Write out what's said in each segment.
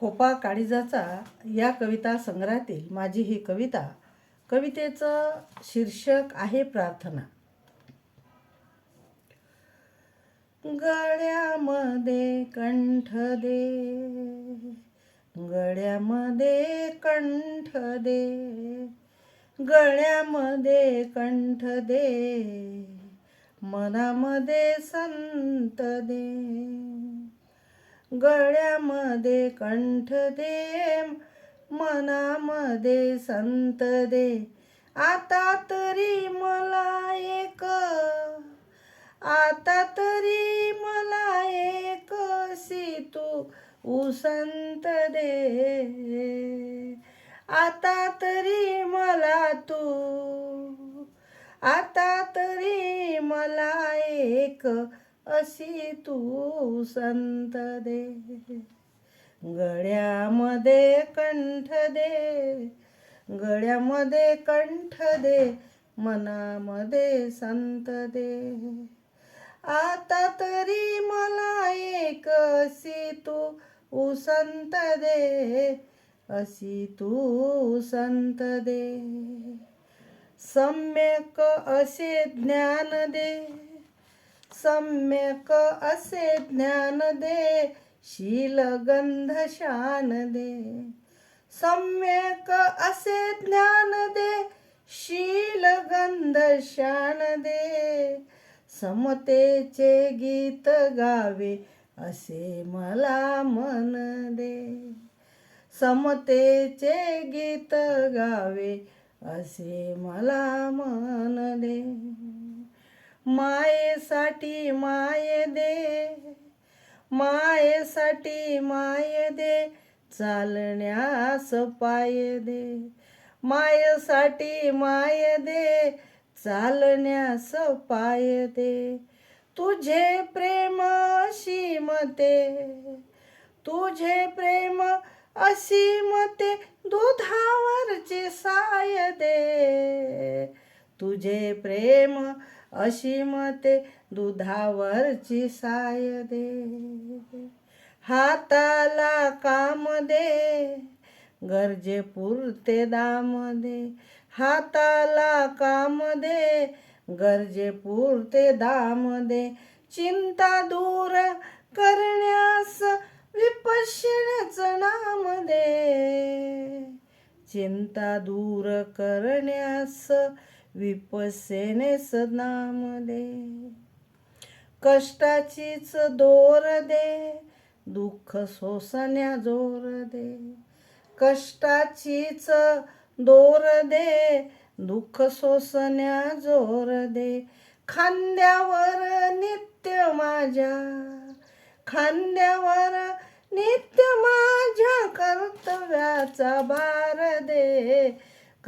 खोपा काळीजाचा या कविता संग्रहातील माझी ही कविता कवितेचं शीर्षक आहे प्रार्थना. गळ्यामध्ये कंठ दे गळ्यामध्ये कंठ दे गळ्यामध्ये कंठ दे मनामध्ये संत दे. गळ्यामध्ये कंठ दे मनामध्ये संत दे. आता तरी मला एक आता तरी मला एक सी तू उसंत दे. आता तरी मला तू आता तरी मला एक अशी तू संत दे. गळ्यामध्ये कंठ दे. गळ्यामध्ये कंठ दे. मनामध्ये संत दे. आता तरी मला एक अशी तू उसंत दे. अशी तू संत दे. सम्यक असे ज्ञान दे. सम्यक असे ज्ञान दे शीलगंध शान दे. सम्यक असे ज्ञान दे शीलगंध शान दे. समतेचे गीत गावे असे मला मन दे. समतेचे गीत गावे असे मला मन दे. मायेसाठी माय दे मायेसाठी माय दे चालण्यास पाय दे. मायेसाठी माय दे चालण्यास पाय दे. तुझे प्रेम अशी मते तुझे प्रेम अशी मते दुधावरची साय दे. तुझे प्रेम अशी मते दुधावरची साय दे. हाताला काम दे गरजे पुरते दाम दे. हाताला काम दे गरजे पुरते दाम दे. चिंता दूर करण्यास विपश्यनाचं नाम दे. चिंता दूर करण्यास विपसेने सनाम दे कष्टाचीच दोर दे दुःख सोसण्या जोर दे. कष्टाचीच दोर दे दुःख सोसण्या जोर दे. खांद्यावर नित्य माझ्या खांद्यावर नित्य माझ्या कर्तव्याचा भार दे.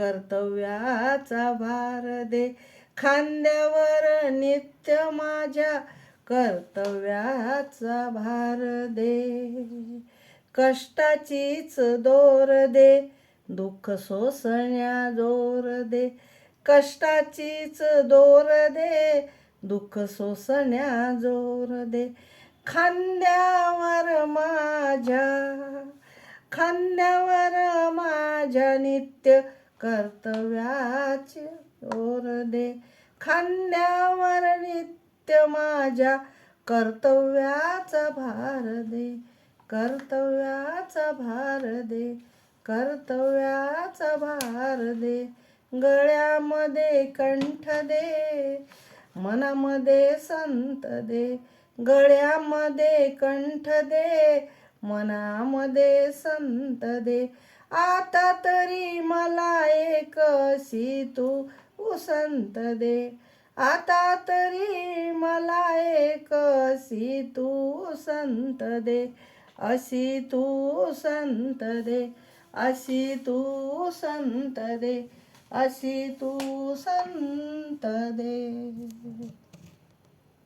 कर्तव्याचा भार दे. खांद्यावर नित्य माझ्या कर्तव्याचा भार दे. कष्टाचीच दोर दे दुःख सोसण्या जोर दे. कष्टाचीच दोर दे दुःख सोसण्या जोर दे. खांद्यावर माझ्या खांद्यावर माझ्या नित्य कर्तव्याचे ओर दे. खांद्यावर नित्य माझ्या कर्तव्याचा भार दे. कर्तव्याचा भार दे. कर्तव्याचा भार दे. गळ्यामध्ये कंठ दे. मनामध्ये संत दे. गळ्यामध्ये कंठ दे. मनामध्ये संत दे. आता तरी मला एक सी तू उसंत दे. आता तरी मला एक सी तू संत दे. अशी तू संत दे अशी तू संत दे अशी तू संत दे.